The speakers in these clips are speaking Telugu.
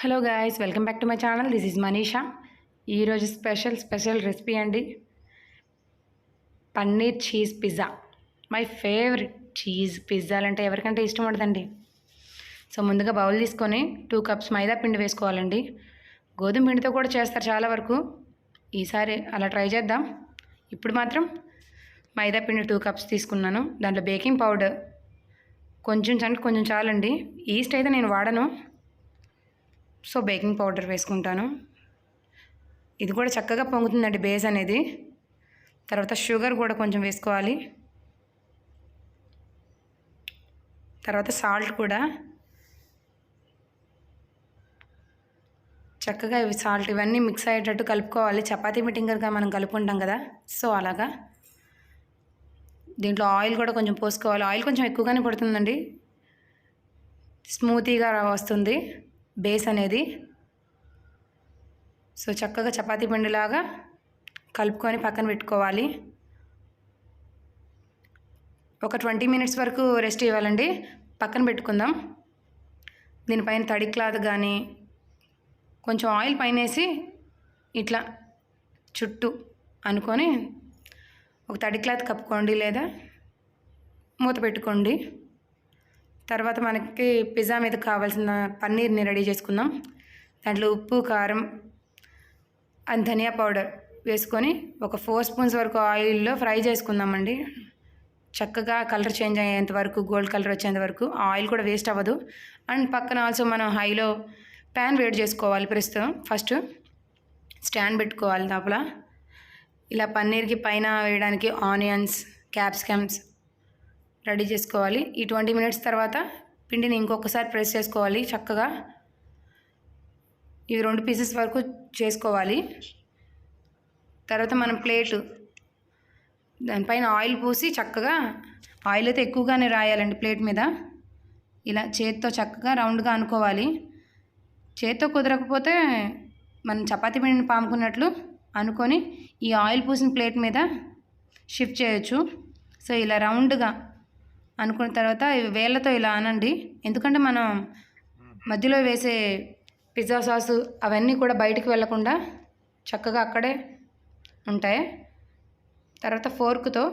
Hello guys welcome back to my channel this is Manisha ఈరోజు స్పెషల్ స్పెషల్ రెసిపీ అండి. Paneer cheese pizza my favourite cheese పిజ్జాలు అంటే ఎవరికంటే ఇష్టం ఉండదండి. సో ముందుగా బౌల్ తీసుకొని టూ కప్స్ మైదా పిండి వేసుకోవాలండి. గోధుమ పిండితో కూడా చేస్తారు చాలా వరకు. ఈసారి అలా ట్రై చేద్దాం. ఇప్పుడు మాత్రం మైదా పిండి టూ కప్స్ తీసుకున్నాను. దాంట్లో బేకింగ్ పౌడర్ కొంచెం అంటే కొంచెం చాలండి. ఈస్ట్ అయితే నేను వాడను. సో బేకింగ్ పౌడర్ వేసుకుంటాను. ఇది కూడా చక్కగా పొంగుతుందండి బేస్ అనేది. తర్వాత షుగర్ కూడా కొంచెం వేసుకోవాలి. తర్వాత సాల్ట్ కూడా. చక్కగా ఇవి సాల్ట్ ఇవన్నీ మిక్స్ అయ్యేటట్టు కలుపుకోవాలి. చపాతీ మిటింగర్గా మనం కలుపుకుంటాం కదా. సో అలాగా. దీంట్లో ఆయిల్ కూడా కొంచెం పోసుకోవాలి. ఆయిల్ కొంచెం ఎక్కువగానే పడుతుందండి. స్మూతీగా వస్తుంది. బేస్ అనేది సో చక్కగా చపాతీ పిండిలాగా కలుపుకొని పక్కన పెట్టుకోవాలి. ఒక ట్వంటీ మినిట్స్ వరకు రెస్ట్ ఇవ్వాలండి. పక్కన పెట్టుకుందాం. దీనిపైన తడి క్లాత్ కానీ కొంచెం ఆయిల్ పైన వేసి ఇట్లా చుట్టూ అనుకొని ఒక తడి క్లాత్ కప్పుకోండి లేదా మూత పెట్టుకోండి. తర్వాత మనకి పిజ్జా మీద కావాల్సిన పన్నీర్ని రెడీ చేసుకుందాం. దాంట్లో ఉప్పు కారం అండ్ ధనియా పౌడర్ వేసుకొని ఒక ఫోర్ స్పూన్స్ వరకు ఆయిల్లో ఫ్రై చేసుకుందామండి. చక్కగా కలర్ చేంజ్ అయ్యేంత వరకు గోల్డ్ కలర్ వచ్చేంత వరకు ఆయిల్ కూడా వేస్ట్ అవ్వదు. అండ్ పక్కన ఆల్సో మనం హైలో ప్యాన్ వేడి చేసుకోవాలి ప్రస్తుతం. ఫస్ట్ స్టాండ్ పెట్టుకోవాలి లోపల. ఇలా పన్నీర్కి పైన వేయడానికి ఆనియన్స్ క్యాప్సికమ్స్ రెడీ చేసుకోవాలి. ఈ ట్వంటీ మినిట్స్ తర్వాత పిండిని ఇంకొకసారి ప్రెస్ చేసుకోవాలి చక్కగా. ఇవి రెండు పీసెస్ వరకు చేసుకోవాలి. తర్వాత మనం ప్లేటు దానిపైన ఆయిల్ పూసి చక్కగా ఆయిల్ అయితే ఎక్కువగానే రాయాలండి ప్లేట్ మీద. ఇలా చేత్తో చక్కగా రౌండ్గా అనుకోవాలి. చేత్తో కుదరకపోతే మనం చపాతీ పిండిని పాముకున్నట్లు అనుకొని ఈ ఆయిల్ పూసిన ప్లేట్ మీద షిఫ్ట్ చేయొచ్చు. సో ఇలా రౌండ్గా అనుకున్న తర్వాత వేళ్ళతో ఇలా అనండి. ఎందుకంటే మనం మధ్యలో వేసే పిజ్జా సాసు అవన్నీ కూడా బయటికి వెళ్ళకుండా చక్కగా అక్కడే ఉంటాయి. తర్వాత ఫోర్క్తో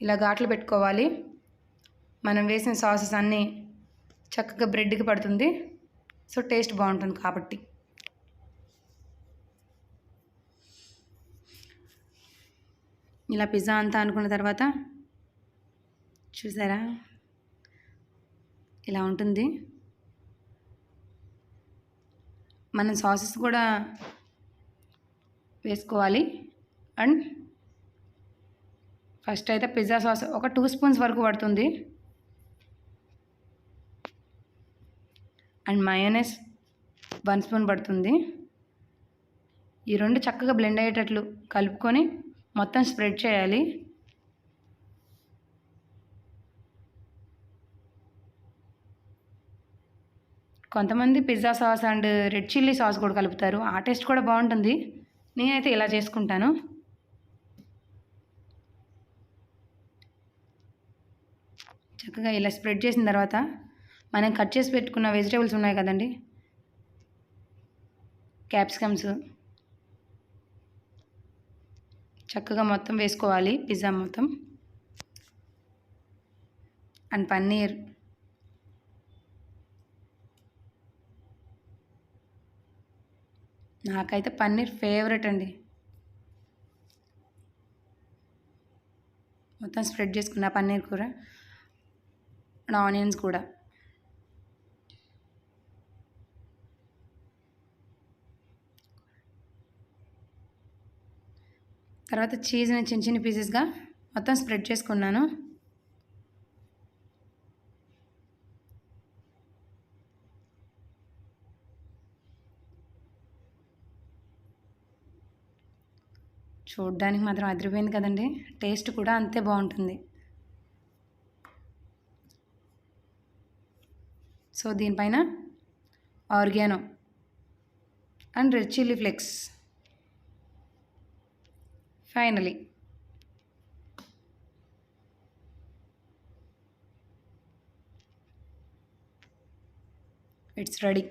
ఇలా ఘాట్లు పెట్టుకోవాలి. మనం వేసిన సాసెస్ అన్నీ చక్కగా బ్రెడ్కి పడుతుంది. సో టేస్ట్ బాగుంటుంది కాబట్టి. ఇలా పిజ్జా అంతా అనుకున్న తర్వాత చూసారా? ఇలా ఉంటుంది. మనం సాసెస్ కూడా వేసుకోవాలి. అండ్ ఫస్ట్ అయితే పిజ్జా సాస్ ఒక టూ స్పూన్స్ వరకు పడుతుంది. అండ్ మయోనెస్ వన్ స్పూన్ పడుతుంది. ఈ రెండు చక్కగా బ్లెండ్ అయ్యేటట్లు కలుపుకొని మొత్తం స్ప్రెడ్ చేయాలి. కొంతమంది pizza sauce and red chilli sauce కూడా కలుపుతారు. ఆ టేస్ట్ కూడా బాగుంటుంది. నేనైతే ఇలా చేసుకుంటాను. చక్కగా ఇలా స్ప్రెడ్ చేసిన తర్వాత మనం కట్ చేసి పెట్టుకున్న వెజిటేబుల్స్ ఉన్నాయి కదండి. క్యాప్సికమ్స్. చక్కగా మొత్తం వేసుకోవాలి. పిజ్జా మొత్తం. అండ్ పన్నీర్. నాకైతే పన్నీర్ ఫేవరెట్ అండి. మొత్తం స్ప్రెడ్ చేసుకున్న పన్నీర్ కూర అండ్ ఆనియన్స్ కూడా. తర్వాత చీజ్ని చిన్న చిన్న పీసెస్గా మొత్తం స్ప్రెడ్ చేసుకున్నాను. చూడ్డానికి మాత్రం అదిరిపోయింది కదండి. టేస్ట్ కూడా అంతే బాగుంటుంది. సో దీనిపైన oregano and red chilli flakes. Finally it's ready.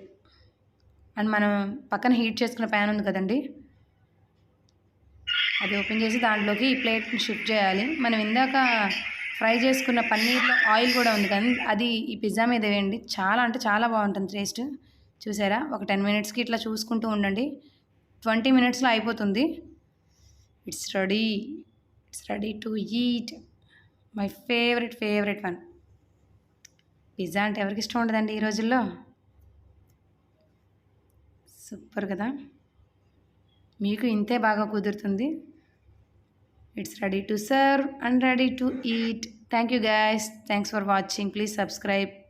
And మనం పక్కన హీట్ చేసుకున్న ప్యాన్ ఉంది కదండి. అది ఓపెన్ చేసి దాంట్లోకి ఈ ప్లేట్ని షిఫ్ట్ చేయాలి. మనం ఇందాక ఫ్రై చేసుకున్న పన్నీర్లో ఆయిల్ కూడా ఉంది కానీ అది ఈ పిజ్జా మీద వేయండి. చాలా అంటే చాలా బాగుంటుంది టేస్ట్. చూసారా? ఒక టెన్ మినిట్స్కి ఇట్లా చూసుకుంటూ ఉండండి. ట్వంటీ మినిట్స్లో అయిపోతుంది. It's ready it's ready to eat my favourite favourite one pizza అంటే ఎవరికి ఇష్టం ఉండదండి ఈ రోజుల్లో? సూపర్ కదా? మీకు ఇంతే బాగా కుదురుతుంది. It's ready to serve and ready to eat. Thank you guys. Thanks for watching. Please subscribe.